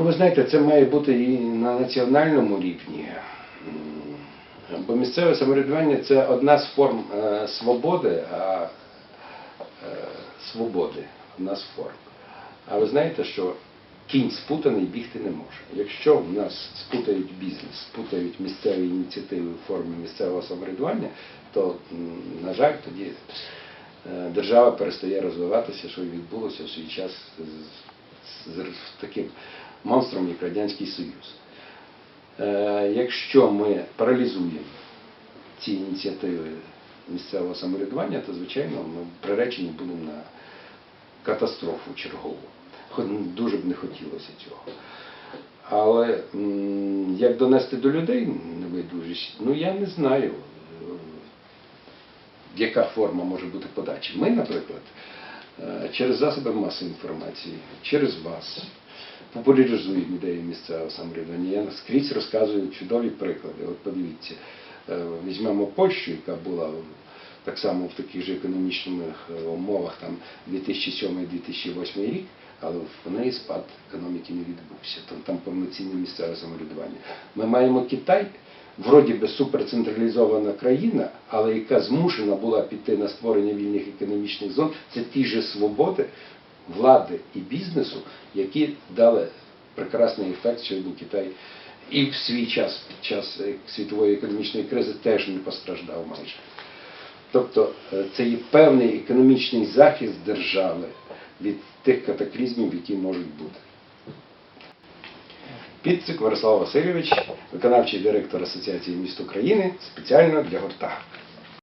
Ну, ви знаєте, це має бути і на національному рівні. Бо місцеве самоврядування це одна з форм е, свободи, а е, свободи одна з форм. А ви знаєте, що кінь спутаний бігти не може. Якщо в нас спутають бізнес, спутають місцеві ініціативи в формі місцевого самоврядування, то, на жаль, тоді е, держава перестає розвиватися, що відбулося в свій час з, з, з таким монстром, як Радянський Союз. Е, Якщо ми паралізуємо ці ініціативи місцевого самоврядування, то звичайно ми приречені будемо на катастрофу чергову. Дуже б не хотілося цього. Але як донести до людей небайдужість, ну я не знаю, е, яка форма може бути подачі. Ми, наприклад, е, через засоби масової інформації, через вас популяризуємо ідею місцевого самоврядування. Я скрізь розказую чудові приклади. От подивіться, е, візьмемо Польщу, яка була так само в таких же економічних е, умовах там 2007-2008 рік, але в неї спад економіки не відбувся. Там, там повноцінне місцеве самоврядування. Ми маємо Китай, вроді би суперцентралізована країна, але яка змушена була піти на створення вільних економічних зон, це ті ж свободи влади і бізнесу, які дали прекрасний ефект сьогодні Китай. І в свій час, під час е, світової економічної кризи, теж не постраждав майже. Тобто е, це є певний економічний захист держави від тих катаклізмів, які можуть бути. Підцик Мирослав Васильович, виконавчий директор Асоціації міст України, спеціально для гурта.